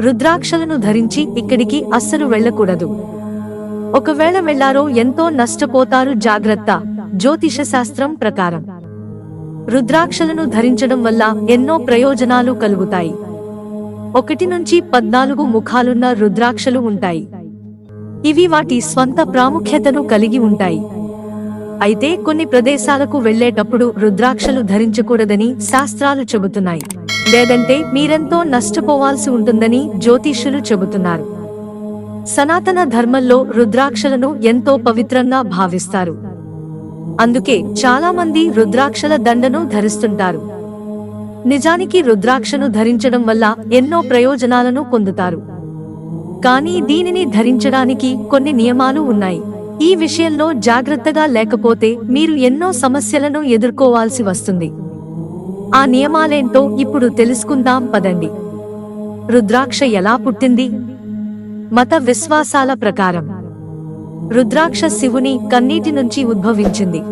రుద్రాక్షలను ధరించి ఇక్కడికి అస్సలు వెళ్ళకూడదు. ఒకవేళ వెళ్ళారో ఎంతో నష్టపోతారు జాగ్రత్త. జ్యోతిష శాస్త్రం ప్రకారం. రుద్రాక్షలను ధరించడం వల్ల ఎన్నో ప్రయోజనాలు కలుగుతాయి. ఒకటి నుంచి పద్నాలుగు ముఖాలున్న రుద్రాక్షలు ఉంటాయి. ఇవి వాటి స్వంత ప్రాముఖ్యతను కలిగి ఉంటాయి. అయితే కొన్ని ప్రదేశాలకు వెళ్ళేటప్పుడు రుద్రాక్షలు ధరించకూడదని శాస్త్రాలు చెబుతున్నాయి. లేదంటే మీరెంతో నష్టపోవాల్సి ఉంటుందని జ్యోతిష్యులు చెబుతున్నారు. సనాతన ధర్మంలో రుద్రాక్షలను ఎంతో పవిత్రంగా భావిస్తారు. అందుకే చాలా మంది రుద్రాక్షల దండను ధరిస్తుంటారు. నిజానికి రుద్రాక్షను ధరించడం వల్ల ఎన్నో ప్రయోజనాలను పొందుతారు. కానీ దీనిని ధరించడానికి కొన్ని నియమాలు ఉన్నాయి. ఈ విషయంలో జాగ్రత్తగా లేకపోతే మీరు ఎన్నో సమస్యలను ఎదుర్కోవాల్సి వస్తుంది. ఆ నియమాలేంటో ఇప్పుడు తెలుసుకుందాం పదండి. రుద్రాక్ష ఎలా పుట్టింది? మత విశ్వాసాల ప్రకారం. రుద్రాక్ష శివుని కన్నీటి నుంచి ఉద్భవించింది.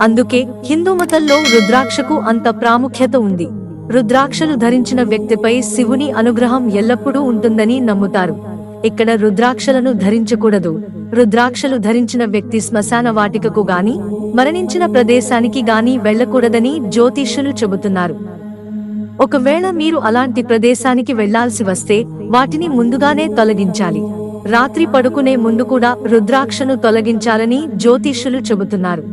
అందుకే హిందూ మతంలో రుద్రాక్షకు అంత ప్రాముఖ్యత ఉంది. రుద్రాక్షలు ధరించిన వ్యక్తిపై శివుని అనుగ్రహం ఎల్లప్పుడూ ఉంటుందని నమ్ముతారు. ఇక్కడ రుద్రాక్షలను ధరించకూడదు. రుద్రాక్షలు ధరించిన వ్యక్తి శ్మశాన వాటికకు గాని మరణించిన ప్రదేశానికి గాని వెళ్ళకూడదని జ్యోతిష్యులు చెబుతున్నారు. ఒకవేళ మీరు అలాంటి ప్రదేశానికి వెళ్ళాల్సి వస్తే వాటిని ముందుగానే తొలగించాలి. రాత్రి పడుకునే ముందు కూడా రుద్రాక్షను తొలగించాలని జ్యోతిష్యులు చెబుతున్నారు.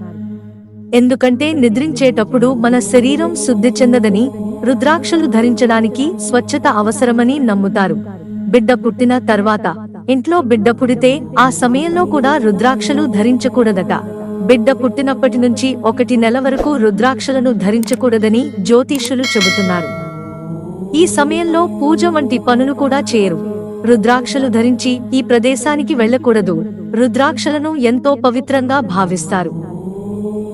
ఎందుకంటే నిద్రించేటప్పుడు మన శరీరం శుద్ధి చెందదని రుద్రాక్షలు ధరించడానికి స్వచ్ఛత అవసరమని నమ్ముతారు. బిడ్డ పుట్టిన తర్వాత ఇంట్లో బిడ్డ పుడితే ఆ సమయంలో కూడా రుద్రాక్షలు ధరించకూడదట. బిడ్డ పుట్టినప్పటి నుంచి ఒకటి నెల వరకు రుద్రాక్షలను ధరించకూడదని జ్యోతిష్యులు చెబుతున్నారు. ఈ సమయంలో పూజ వంటి పనులు కూడా చేయరు. రుద్రాక్షలు ధరించి ఈ ప్రదేశానికి వెళ్ళకూడదు. రుద్రాక్షలను ఎంతో పవిత్రంగా భావిస్తారు.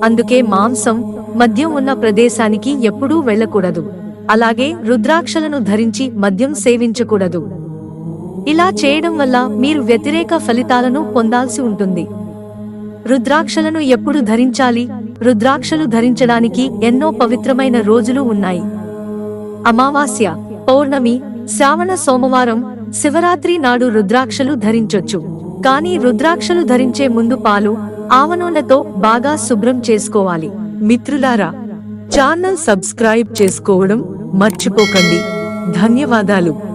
అందుకే మాంసం మద్యం ఉన్న ప్రదేశానికి ఎప్పుడూ వెళ్ళకూడదు. అలాగే రుద్రాక్షలను ధరించి మద్యం సేవించకూడదు. ఇలా చేయడం వల్ల మీరు వ్యతిరేక ఫలితాలను పొందాల్సి ఉంటుంది. రుద్రాక్షలను ఎప్పుడు ధరించాలి? రుద్రాక్షలు ధరించడానికి ఎన్నో పవిత్రమైన రోజులు ఉన్నాయి. అమావాస్య పౌర్ణమి శ్రావణ సోమవారం శివరాత్రి నాడు రుద్రాక్షలు ధరించొచ్చు. కానీ రుద్రాక్షలు ధరించే ముందు పాలు ఆవనూనెతో బాగా శుభ్రం చేసుకోవాలి. మిత్రులారా ఛానల్ సబ్స్క్రైబ్ చేసుకోవడం మర్చిపోకండి. ధన్యవాదాలు.